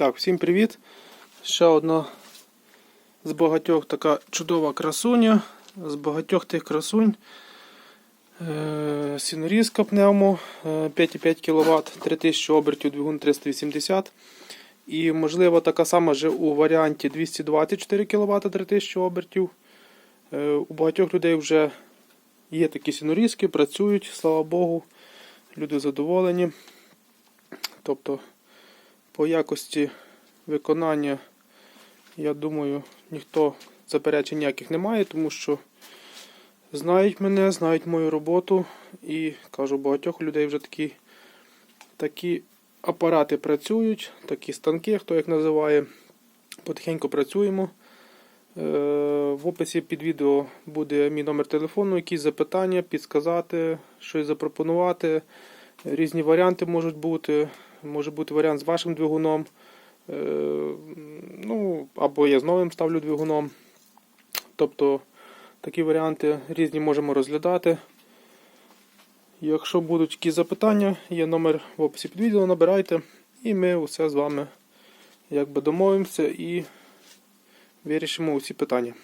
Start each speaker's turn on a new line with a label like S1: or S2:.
S1: Так, всім привіт. Ще одна з багатьох така чудова красуня. З багатьох тих красунь. Е, Сінорізка пневмо е, 5,5 кВт, 3000 обертів, двигун 380. І можливо така сама же у варіанті 224 кВт 3000 обертів. Е, У багатьох людей вже є такі сінорізки, працюють, слава Богу. Люди задоволені. Тобто по якості виконання, я думаю, ніхто заперечень ніяких немає, тому що знають мене, знають мою роботу і кажу, багатьох людей вже такі, такі апарати працюють, такі станки, хто як називає. Потихеньку працюємо. Е, В описі під відео буде мій номер телефону, якісь запитання, підсказати, щось запропонувати. Різні варіанти можуть бути. Може бути варіант з вашим двигуном. Е, Ну, або я з новим ставлю двигуном. Тобто такі варіанти різні можемо розглядати. Якщо будуть якісь запитання, є номер в описі під відео, набирайте, і ми усе з вами якби домовимося і вирішимо усі питання.